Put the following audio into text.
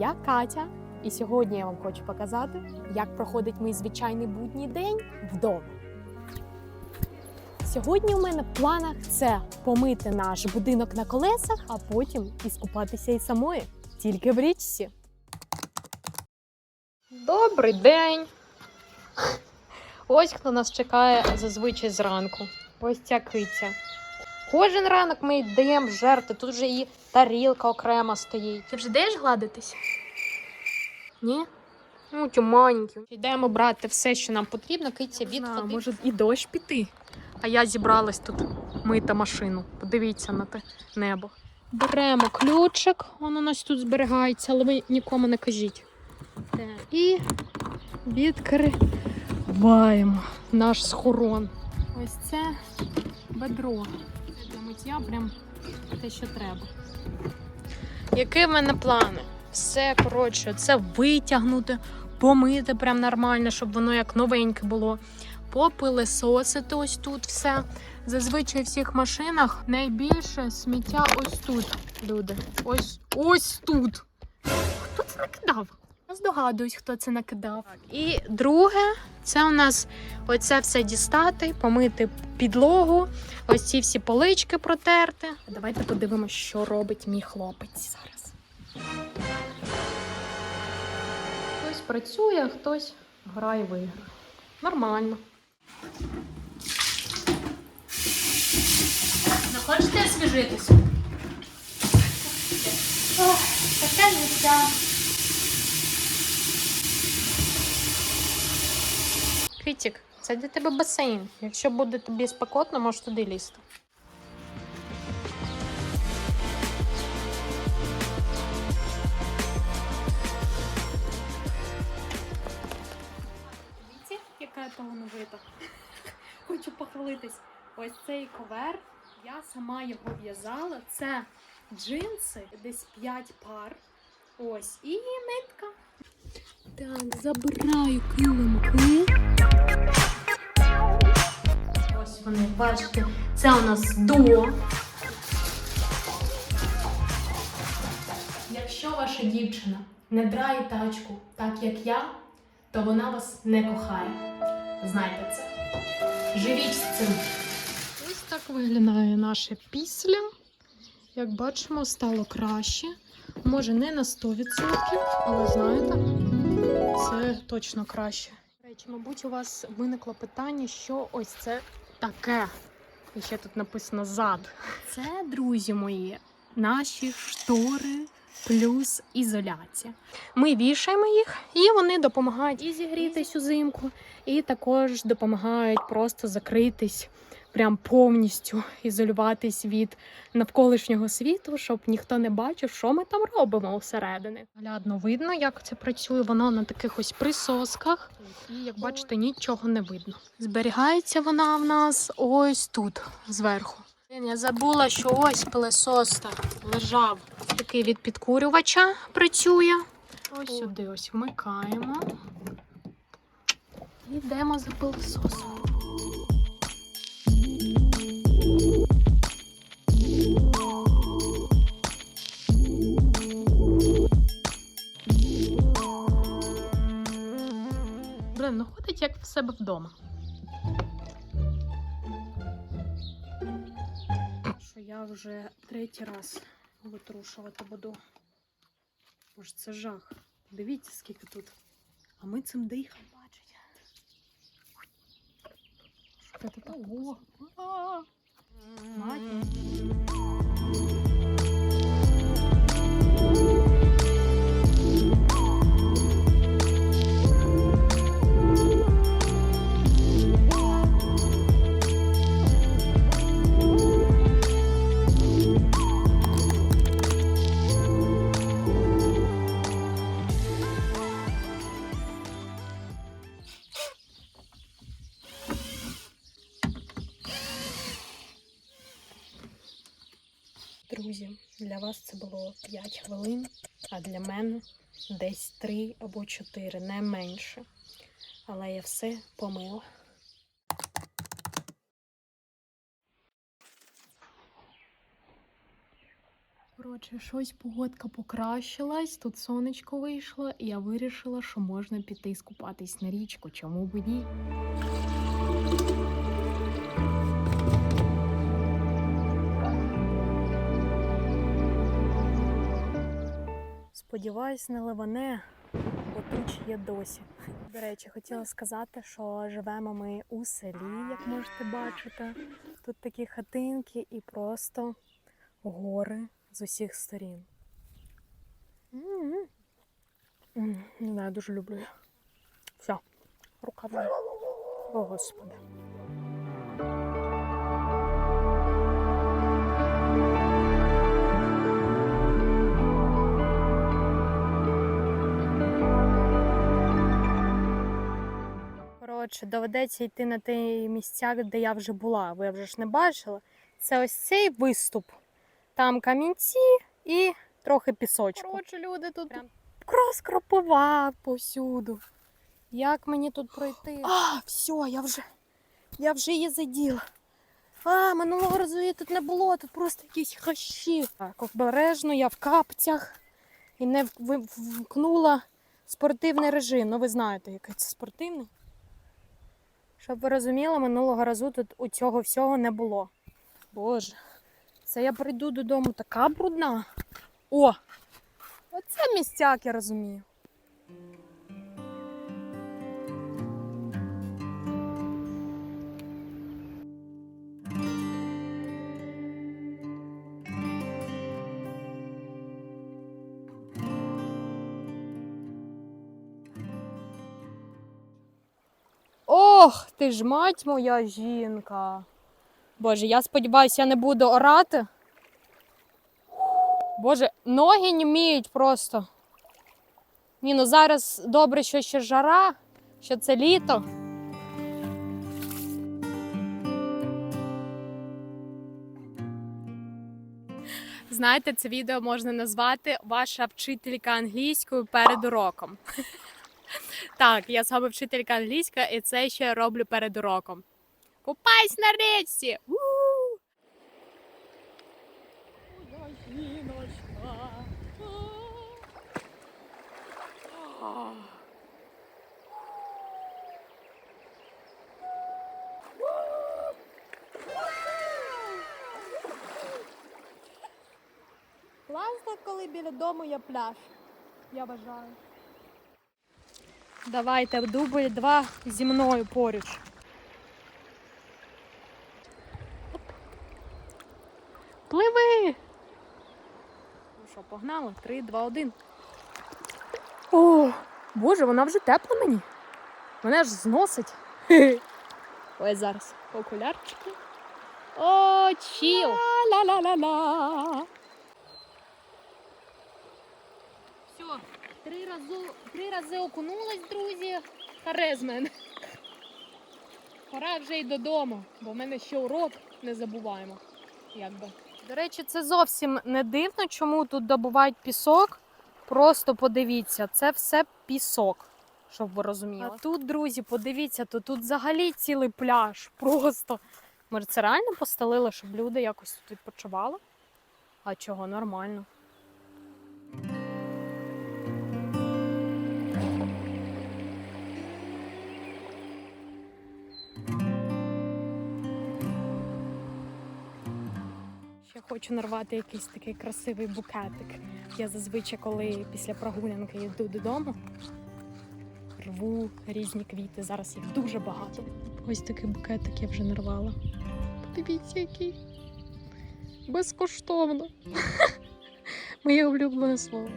Я Катя, і сьогодні я вам хочу показати, як проходить мій звичайний будній день вдома. Сьогодні у мене в планах це помити наш будинок на колесах, а потім і скупатися і самої, тільки в річці. Добрий день! Ось хто нас чекає зазвичай зранку. Ось ця киця. Кожен ранок ми йдемо жерти, тут вже її тарілка окремо стоїть. Ти вже йдеш гладитись? Ні? Ну, тюманькі. Йдемо брати все, що нам потрібно, киця відходить. Може і дощ піти. А я зібралась тут мити машину. Подивіться на те небо. Беремо ключик, він у нас тут зберігається, але ви нікому не кажіть. І відкриваємо наш схорон. Ось це бедро. Миття прям те, що треба. Які в мене плани? Все, коротше, це витягнути, помити прям нормально, щоб воно як новеньке було. Попилисосити ось тут все. Зазвичай в всіх машинах найбільше сміття ось тут, люди. Ось ось тут. Хто це накидав? Я здогадуюсь, хто це накидав. І друге, це у нас оце все дістати, помити підлогу, ось ці всі полички протерти. Давайте подивимося, що робить мій хлопець зараз. Хтось працює, а хтось грає в ігри. Нормально. Не хочете освіжитися? Ох, таке життя. Квітік, це для тебе басейн. Якщо буде тобі спекотно, можеш туди лізти. Дивіться, яка я талановита. Хочу похвалитись. Ось цей ковер. Я сама його в'язала. Це джинси, десь 5 пар. Ось, і нитка. Так, забираю килимки. Ось вони, бачите, це у нас дуо. Якщо ваша дівчина не драє тачку так, як я, то вона вас не кохає. Знайте це. Живіть з цим. Ось так виглядає наше після. Як бачимо, стало краще. Може, не на 100%, але знаєте, це точно краще. Речі, мабуть, у вас виникло питання, що ось це таке. І ще тут написано зад. Це, друзі мої, наші штори плюс ізоляція. Ми вішаємо їх, і вони допомагають і зігрітись узимку, і також допомагають просто закритись. Прям повністю ізолюватись від навколишнього світу, щоб ніхто не бачив, що ми там робимо всередині. Глядно видно, як це працює. Воно на таких ось присосках, і як бачите, нічого не видно. Зберігається вона в нас ось тут зверху. Я забула, що ось пилесос лежав. Такий від підкурювача працює. Ось сюди ось вмикаємо. І йдемо за пилесосом. Ну ходить як в себе вдома. Що я вже третій раз витрушувати буду. Боже, це жах. Дивіться, скільки тут. А ми цим дихаємо. Бачите? Що це таке? Ого! Мать. Друзі, для вас це було 5 хвилин, а для мене десь 3 або 4, не менше. Але я все помила. Коротше, щось погодка покращилась, тут сонечко вийшло, і я вирішила, що можна піти скупатись на річку. Чому б ні? Сподіваюсь, не ливане, бо туч є досі. До речі, хотіла сказати, що живемо ми у селі, як можете бачити. Тут такі хатинки і просто гори з усіх сторін. М, Не знаю, дуже люблю. Все, рука. О, Господи. Коротше, доведеться йти на ті місця, де я вже була. Ви вже ж не бачили. Це ось цей виступ. Там камінці і трохи пісочку. Коротше, люди тут прям крос кропова повсюду. Як мені тут пройти? А, все, я вже, я вже її заділа. А, минулого разу її тут не було, тут просто якісь хащі. Так, обережно, я в капцях і не в- ви- вмкнула спортивний режим. Ну, ви знаєте, який це спортивний. Щоб ви розуміли, минулого разу тут у цього всього не було. Боже, це я прийду додому така брудна. О! Оце містяк, я розумію. Ох, ти ж мать моя жінка. Боже, я сподіваюся, я не буду орати. Боже, ноги німіють просто. Ні, ну зараз добре, що ще жара, що це літо. Знаєте, це відео можна назвати Ваша вчителька англійською перед уроком. Так, я саме вчителька англійська, і це ще роблю перед уроком. Купайся на річці! Класно, коли біля дому є пляж. Я вважаю. Давайте дубль два зі мною поруч. Пливи! Ну що, погнали? Три, два, один. О, боже, вона вже тепла мені. Мене ж зносить. Ось зараз окулярчики. О, чіл! Ла-ла-ла-ла. Все, три рази, три рази окунулась, друзі. Харе мене. Пора вже й додому, бо в мене ще урок не забуваємо. Якби. До речі, це зовсім не дивно, чому тут добувають пісок. Просто подивіться, це все пісок, щоб ви розуміли. А тут, друзі, подивіться, то тут взагалі цілий пляж. Просто. Може, це реально постелили, щоб люди якось тут відпочивали? А чого нормально? Ще хочу нарвати якийсь такий красивий букетик. Я зазвичай, коли після прогулянки йду додому, рву різні квіти. Зараз їх дуже багато. Ось такий букетик я вже нарвала. Подивіться, який безкоштовно. Моє улюблене слово.